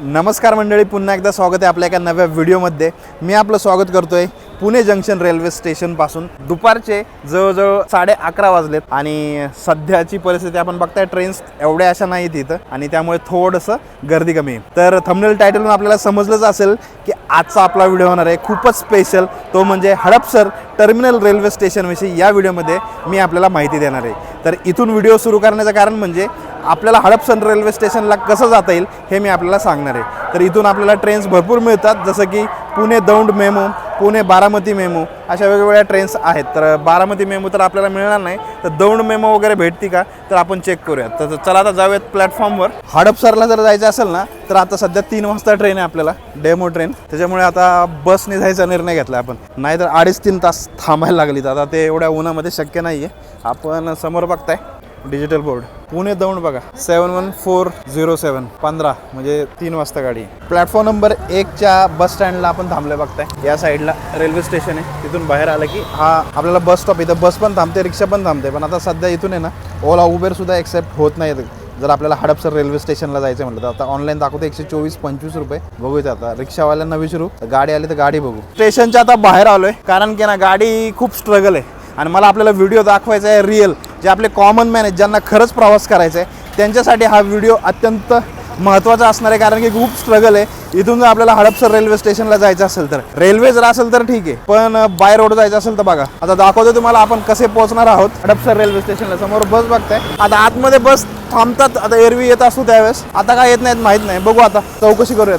नमस्कार मंडळी पुन्हा एकदा स्वागत आहे आपल्या एका नव्या व्हिडिओमध्ये. मी आपलं स्वागत करतोय पुणे जंक्शन रेल्वे स्टेशनपासून. दुपारचे जवळजवळ साडे अकरा वाजलेत आणि सध्याची परिस्थिती आपण बघताय ट्रेन्स एवढ्या अशा नाहीत इथं आणि त्यामुळे थोडंसं गर्दी कमी आहे. तर थंबनेल टायटलून आपल्याला समजलंच असेल की आजचा आपला व्हिडिओ होणार आहे. खूपच स्पेशल तो म्हणजे हडपसर टर्मिनल रेल्वे स्टेशनविषयी या व्हिडिओमध्ये मी आपल्याला माहिती देणार आहे. तर इथून व्हिडिओ सुरू करण्याचं कारण म्हणजे आपल्याला हडपसर रेल्वे स्टेशनला कसं जाता येईल हे मी आपल्याला सांगणार आहे. तर इथून आपल्याला ट्रेन्स भरपूर मिळतात. जसं की पुणे दौंड मेमो पुणे बारामती मेमो अशा वेगवेगळ्या ट्रेन्स आहेत. तर बारामती मेमो तर आपल्याला मिळणार नाही. तर दौंड मेमो वगैरे भेटती का? तर आपण चेक करूयात. तर चला आता जाऊयात प्लॅटफॉर्मवर हडपसरला जर जायचं असेल ना तर आता सध्या तीन वाजता ट्रेन आहे आपल्याला डेमो ट्रेन त्याच्यामुळे आता बसने जायचा निर्णय घेतला आपण. नाहीतर अडीच तीन तास थांबायला लागली तर आता ते एवढ्या उन्हामध्ये शक्य नाही आहे आपण समोर बघताय. Digital board. पुणे दौंड बघा. Seven one four zero seven. पंधरा म्हणजे तीन वाजता गाडी. प्लॅटफॉर्म नंबर एकच्या बस स्टँडला आपण थांबलोय बघताय. या साईडला रेल्वे स्टेशन आहे. तिथून बाहेर आलं की हा आपल्याला बस स्टॉप इथं. बस पण थांबते रिक्षा पण थांबते. पण आता सध्या इथून आहे ना ओला उबेर सुद्धा एक्सेप्ट होत नाही जर आपल्याला हडपसर रेल्वे स्टेशनला जायचं म्हटलं तर आता ऑनलाईन दाखवते एकशे चोवीस पंचवीस रुपये. बघूया आता. रिक्षावाल्यांना विचारू. गाडी आली तर गाडी बघू. स्टेशनच्या आता बाहेर आलोय. कारण की ना गाडी खूप स्ट्रगल आहे. आणि मला आपल्याला व्हिडिओ दाखवायचा आहे रिअल जे आपले कॉमन मॅन आहेत ज्यांना खरंच प्रवास करायचा आहे त्यांच्यासाठी हा व्हिडिओ अत्यंत महत्त्वाचा असणार आहे. कारण की खूप स्ट्रगल आहे. इथून जर आपल्याला हडपसर रेल्वे स्टेशनला जायचं असेल तर. रेल्वे जर असेल तर ठीक आहे. पण बाय रोड जायचं असेल तर बघा. आता दाखवतो तुम्हाला आपण कसे पोहोचणार आहोत. हडपसर रेल्वे स्टेशनला समोर बस बघताय. आता आतमध्ये बस थांबतात. आता एरवी येत असतो त्यावेळेस. आता काय येत नाहीत माहीत नाही. बघू आता. चौकशी करूयात.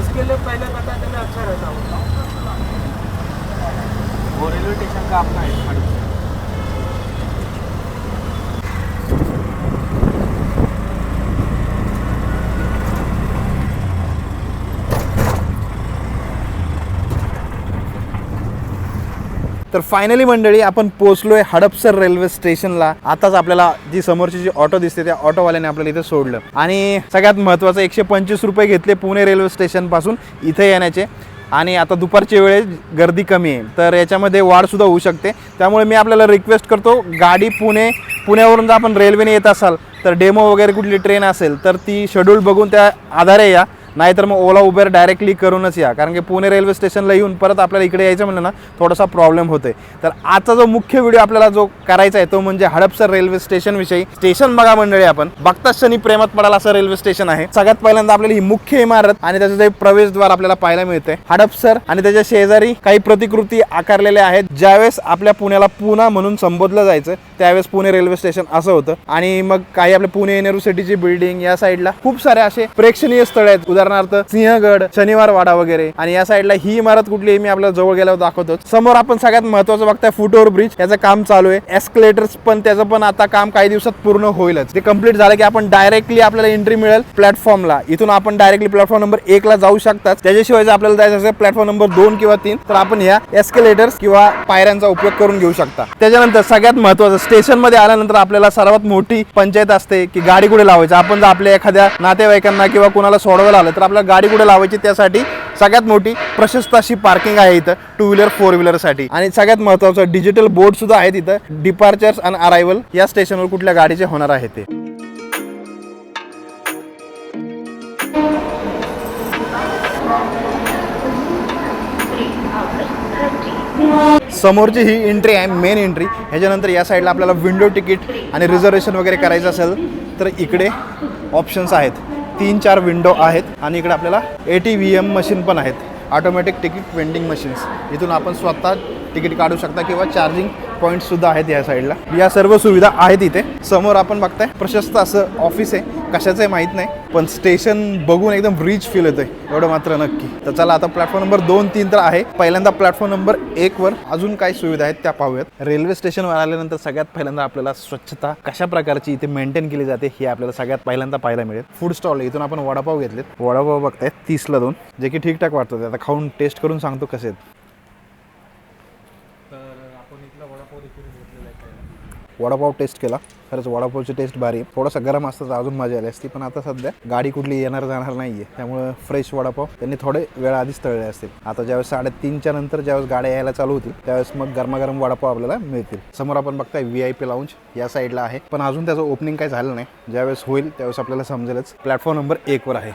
इसके लिए पहले बता देना अच्छा रहता होगा। वो रेलवे स्टेशन का अपना है तर फायनली मंडळी आपण पोहोचलोय हडपसर रेल्वे स्टेशनला आताच आपल्याला जी समोरची जी ऑटो दिसते त्या ऑटोवाल्याने आपल्याला इथे सोडलं. आणि सगळ्यात महत्त्वाचं एकशे पंचवीस रुपये घेतले पुणे रेल्वे स्टेशनपासून इथे येण्याचे. आणि आता दुपारच्या वेळेस गर्दी कमी आहे. तर याच्यामध्ये वाढसुद्धा होऊ शकते. त्यामुळे मी आपल्याला रिक्वेस्ट करतो गाडी पुणे पुण्यावरून जर आपण रेल्वेने येत असाल तर डेमो वगैरे कुठली ट्रेन असेल तर ती शेड्यूल बघून त्या आधारे या. नाहीतर मग ओला उबेर डायरेक्टली करूनच या. कारण की पुणे रेल्वे स्टेशनला येऊन परत आपल्याला इकडे यायचं म्हणलं ना थोडासा प्रॉब्लेम होतोय. तर आजचा जो मुख्य व्हिडिओ आपल्याला जो करायचा आहे तो म्हणजे हडपसर रेल्वे स्टेशन विषयी. स्टेशन बघा मंडळी आपण. बघताच शनी प्रेमात पडाल असं रेल्वे स्टेशन आहे. सगळ्यात पहिल्यांदा आपल्याला ही मुख्य इमारत आणि त्याचं जे प्रवेशद्वार आपल्याला पाहायला मिळते हडपसर आणि त्याच्या शेजारी काही प्रतिकृती आकारलेल्या आहेत. ज्यावेळेस आपल्या पुण्याला पुणा म्हणून संबोधलं जायचं त्यावेळेस पुणे रेल्वे स्टेशन असं होतं. आणि मग काही आपल्या पुणे युनिव्हर्सिटीची बिल्डिंग या साईडला खूप सारे असे प्रेक्षणीय स्थळ आहेत. उदाहरण उदाहरणार्थ सिंहगड शनिवार वाडा वगैरे. आणि या साईडला ही इमारत कुठली आहे मी आपल्याला जवळ गेल्यावर दाखवतो समोर आपण सगळ्यात महत्वाचं बघताय फुटओव्हर ब्रिज याचं काम चालू आहे. एस्कलेटर्स पण त्याचं पण आता काम काही दिवसात पूर्ण होईलच. ते कंप्लीट झालं की आपण डायरेक्टली आपल्याला एंट्री मिळेल प्लॅटफॉर्मला इथून आपण डायरेक्टली प्लॅटफॉर्म नंबर एक ला जाऊ शकतात त्याच्याशिवाय जर आपल्याला जायचं असेल प्लॅटफॉर्म नंबर दोन किंवा तीन तर आपण ह्या एस्केलेटर्स किंवा पायऱ्यांचा उपयोग करून घेऊ शकता. त्याच्यानंतर सगळ्यात महत्वाचं स्टेशनमध्ये आल्यानंतर आपल्याला सर्वात मोठी पंचायत असते की गाडी कुठे लावायची? आपण जर आपल्या एखाद्या नातेवाईकांना किंवा कुणाला सोडवायला आलं तर आपल्याला गाडी कुठे लावायची त्यासाठी सगळ्यात मोठी प्रशस्त अशी पार्किंग आहे इथं टू व्हीलर फोर व्हीलरसाठी आणि सगळ्यात महत्वाचं डिजिटल बोर्ड सुद्धा आहेत इथं डिपार्चर्स आणि अरायवल या स्टेशनवर कुठल्या गाडीचे होणार आहे ते. समोरची ही एंट्री आहे मेन एंट्री ह्याच्यानंतर या साईडला आपल्याला विंडो तिकीट आणि रिझर्वेशन वगैरे करायचं असेल तर इकडे ऑप्शन्स आहेत. तीन चार विंडो आहेत आणि इकडे आपल्याला A T V M machine पण आहेत. ऑटोमॅटिक तिकीट वेंडिंग मशीन्स इथून आपण स्वतः तिकीट काढू शकता किंवा चार्जिंग पॉईंट सुद्धा आहेत या साईडला या सर्व सुविधा आहेत इथे. समोर आपण बघताय प्रशस्त असं ऑफिस आहे. कशाचं आहे माहीत नाही पण स्टेशन बघून एकदम रिच फील येतोय. एवढं मात्र नक्की. तर चला आता प्लॅटफॉर्म नंबर दोन तीन तर आहे. पहिल्यांदा प्लॅटफॉर्म नंबर एक वर अजून काय सुविधा आहेत त्या पाहूयात. रेल्वे स्टेशनवर आल्यानंतर सगळ्यात पहिल्यांदा आपल्याला स्वच्छता कशा प्रकारची इथे मेंटेन केली जाते हे आपल्याला सगळ्यात पहिल्यांदा पाहायला मिळेल. फूड स्टॉल इथून आपण वडापाव घेतलेत. वडापाव बघताय तीसला दोन. जे की ठीकठाक वाटतात आता खाऊन टेस्ट करून सांगतो कसे आहेत. वडापाव टेस्ट केला. खरंच वडापावची टेस्ट भारी आहे. थोडासा गरम असतं तर अजून मजा आली असती पण आता सध्या गाडी कुठली येणार जाणार नाही आहे त्यामुळं फ्रेश वडापाव. त्यांनी थोडे वेळ आधीच तळले असतील. आता ज्यावेळेस साडेतीनच्या नंतर ज्यावेळेस गाड्या यायला चालू होतील त्यावेळेस मग गरमागरम वडापाव आपल्याला मिळतील. समोर आपण बघताय व्ही आय पी लाऊंज या साईडला आहे. पण अजून त्याचं ओपनिंग काही झालं नाही. ज्यावेळेस होईल त्यावेळेस आपल्याला समजेलच. प्लॅटफॉर्म नंबर एकवर आहे.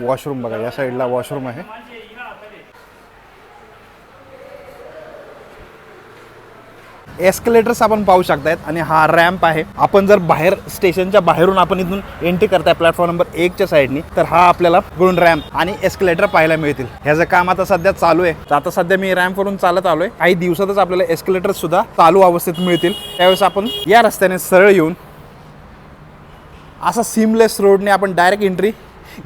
वॉशरूम बघा या साईडला वॉशरूम आहे. एस्केलेटर्स आपण पाहू शकतायत आणि हा रॅम्प आहे. आपण जर बाहेर स्टेशनच्या बाहेरून आपण इथून एंट्री करताय प्लॅटफॉर्म नंबर एकच्या साईडनी तर हा आपल्याला गुण रॅम्प आणि एस्केलेटर पाहायला मिळतील. ह्याचं काम आता सध्या चालू आहे. तर आता सध्या मी रॅम्पवरून चालत आलोय. काही दिवसातच आपल्याला एस्केलेटर सुद्धा चालू अवस्थेत मिळतील. त्यावेळेस आपण या रस्त्याने सरळ येऊन असा सिमलेस रोडने आपण डायरेक्ट एंट्री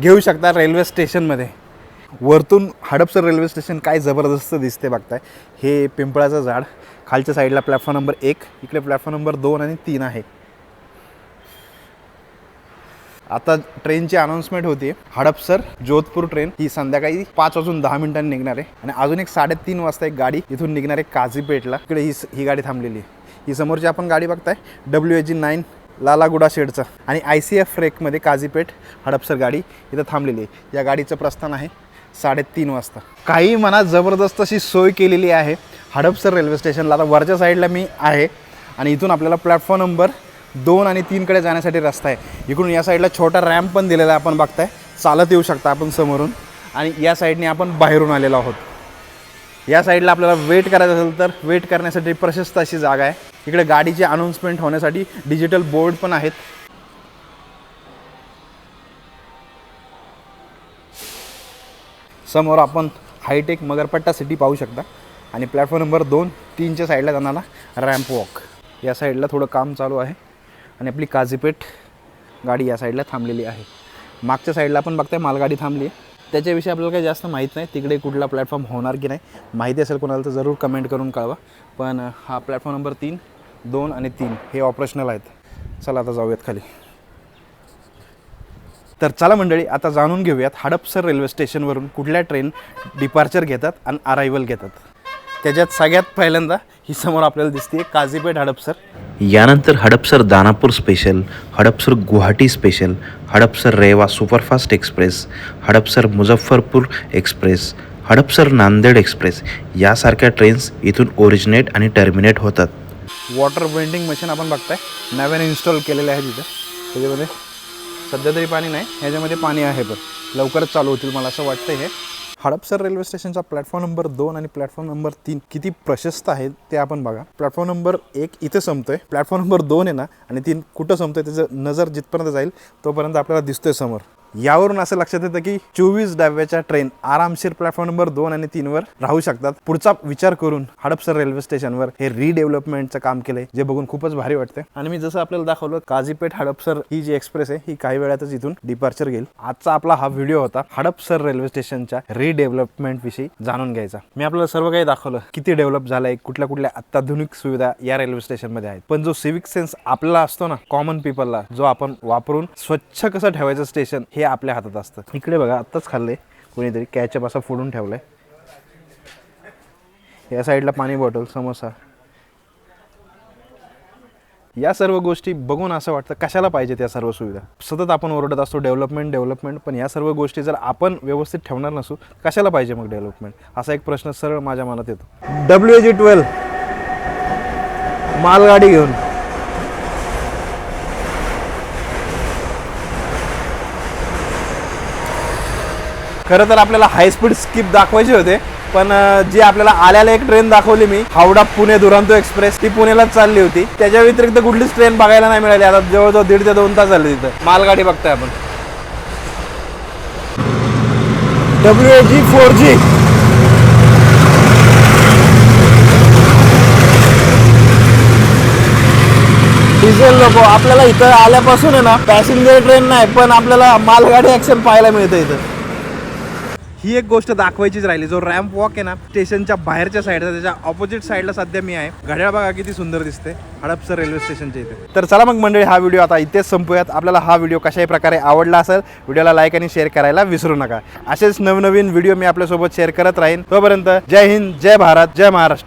घेऊ शकता रेल्वे स्टेशनमध्ये वरतून हडपसर रेल्वे स्टेशन काय जबरदस्त दिसते बघताय. हे पिंपळाचं झाड. खालच्या साईडला प्लॅटफॉर्म नंबर एक इकडे प्लॅटफॉर्म नंबर दोन आणि तीन आहे. आता ट्रेनची अनाऊन्समेंट होती हडपसर जोधपूर ट्रेन ही संध्याकाळी पाच वाजून दहा मिनिटांनी निघणार आहे. आणि अजून एक साडेतीन वाजता एक गाडी इथून निघणार आहे काझीपेठला. इकडे ही ही गाडी थांबलेली आहे. ही समोरची आपण गाडी बघताय W H G nine Lallaguda शेडचं. आणि आय सी एफ रेकमध्ये काझीपेठ हडपसर गाडी इथं थांबलेली आहे. या गाडीचं प्रस्थान आहे. साडेतीन वाजता. काही मनात जबरदस्त अशी सोय केलेली आहे. हडपसर रेल्वे स्टेशनला. आता वरच्या साईडला मी आहे आणि इथून आपल्याला प्लॅटफॉर्म नंबर दोन आणि तीनकडे जाण्यासाठी रस्ता आहे. इकडून या साईडला छोटा रॅम्प पण दिलेला आहे आपण बघताय. चालत येऊ शकता आपण समोरून. आणि या साईडने आपण बाहेरून आलेलो आहोत. या साईडला आपल्याला वेट करायचं असेल तर वेट करण्यासाठी प्रशस्त अशी जागा आहे. इकडे गाडीची अनाऊन्समेंट होण्यासाठी डिजिटल बोर्ड पण आहेत. समोर आपण हायटेक मगरपट्टा सिटी पाहू शकता. आणि प्लॅटफॉर्म नंबर दोन तीनच्या साईडला जाणारा रॅम्प वॉक. या साईडला थोडं काम चालू आहे. आणि आपली काझीपेठ गाडी या साईडला थांबलेली आहे. मागच्या साईडला आपण बघताय मालगाडी थांबली आहे. त्याच्याविषयी आपल्याला काही जास्त माहीत नाही तिकडे कुठला प्लॅटफॉर्म होणार की नाही. माहिती असेल कोणाला तर जरूर कमेंट करून कळवा. पण हा प्लॅटफॉर्म नंबर तीन दोन आणि तीन हे ऑपरेशनल आहेत. चला आता जाऊयात खाली. तर चला मंडळी आता जाणून घेऊयात हडपसर रेल्वे स्टेशनवरून कुठल्या ट्रेन डिपार्चर घेतात आणि अरायवल घेतात. त्याच्यात सगळ्यात पहिल्यांदा ही समोर आपल्याला दिसते काझीपेठ हडपसर. यानंतर Hadapsar Danapur special Hadapsar Guwahati special Hadapsar Rewa superfast express Hadapsar Muzaffarpur express Hadapsar Nanded express यासारख्या ट्रेन्स इथून ओरिजिनेट आणि टर्मिनेट होतात. वॉटर वेंडिंग मशीन आपण बघताय. नव्याने इन्स्टॉल केलेले आहे तिथं. त्याच्यामध्ये सध्या तरी पाणी नाही ह्याच्यामध्ये पाणी आहे पण. लवकरच चालू होतील मला असं वाटतं हे. हडपसर रेल्वे स्टेशनचा प्लॅटफॉर्म नंबर दोन आणि प्लॅटफॉर्म नंबर तीन किती प्रशस्त आहे ते आपण बघा. प्लॅटफॉर्म नंबर एक इथे संपतोय. प्लॅटफॉर्म नंबर दोन आहे ना आणि तीन कुठं संपतोय त्याचं नजर जिथपर्यंत जाईल तोपर्यंत आपल्याला दिसतोय समोर. यावरून असं लक्षात येतं की चोवीस डब्याच्या ट्रेन आरामशीर प्लॅटफॉर्म नंबर दोन आणि तीनवर राहू शकतात. पुढचा विचार करून हडपसर रेल्वे स्टेशनवर हे रिडेव्हलपमेंटचं काम केलंय जे बघून खूपच भारी वाटतंय. आणि मी जसं आपल्याला दाखवलं काझीपेठ हडपसर ही जी एक्सप्रेस आहे ही काही वेळातच इथून डिपार्चर घेईल. आजचा आपला हा व्हिडिओ होता हडपसर रेल्वे स्टेशनच्या रिडेव्हलपमेंट विषयी जाणून घ्यायचा. मी आपल्याला सर्व काही दाखवलं. किती डेव्हलप झालंय कुठल्या कुठल्या अत्याधुनिक सुविधा या रेल्वे स्टेशनमध्ये आहेत. पण जो सिव्हिक सेन्स आपला असतो ना कॉमन पीपलला जो आपण वापरून स्वच्छ कसं ठेवायचं स्टेशन हे आपल्या हातात असतं. इकडे बघा आत्ताच खाल्ले कोणीतरी. कॅचअप असा फोडून ठेवलाय. या साईडला पाणी बॉटल समोसा. या सर्व गोष्टी बघून असं वाटतं कशाला पाहिजे त्या सर्व सुविधा? सतत आपण ओरडत असतो डेव्हलपमेंट डेव्हलपमेंट पण या सर्व गोष्टी जर आपण व्यवस्थित ठेवणार नसू कशाला पाहिजे मग डेव्हलपमेंट असा एक प्रश्न सरळ माझ्या मनात येतो. डब्ल्यू जी ट्वेल्व मालगाडी घेऊन. खरं तर आपल्याला हाय स्पीड स्किप दाखवायचे होते पण जी आपल्याला आल्याला एक ट्रेन दाखवली मी हावडा पुणे दुरांतो एक्सप्रेस ती पुण्यालाच चालली होती. त्याच्या व्यतिरिक्त कुठलीच ट्रेन बघायला नाही मिळाली. आता जवळजवळ दीड ते दोन तास झाले तिथं. मालगाडी बघताय आपण. W G four G diesel नको. आपल्याला इथं आल्यापासून आहे ना पॅसेंजर ट्रेन नाही पण आपल्याला मालगाडी ऍक्शन पाहायला मिळतं इथं. ही एक गोष्ट दाखवायचीच राहिली. जो रॅम्प वॉक आहे ना स्टेशनच्या बाहेरच्या साईडला त्याच्या ऑपोजिट साईडला सध्या मी आहे. घड्याळ बघा किती सुंदर दिसते. हडपसर रेल्वे स्टेशनच्या इथे. तर चला मग मंडळी हा व्हिडिओ आता इथेच संपूयात. आपल्याला हा व्हिडिओ कशाही प्रकारे आवडला असेल व्हिडिओला लाईक आणि शेअर करायला विसरू नका. असेच नवनवीन व्हिडिओ मी आपल्यासोबत शेअर करत राहीन. तोपर्यंत जय हिंद जय भारत जय महाराष्ट्र.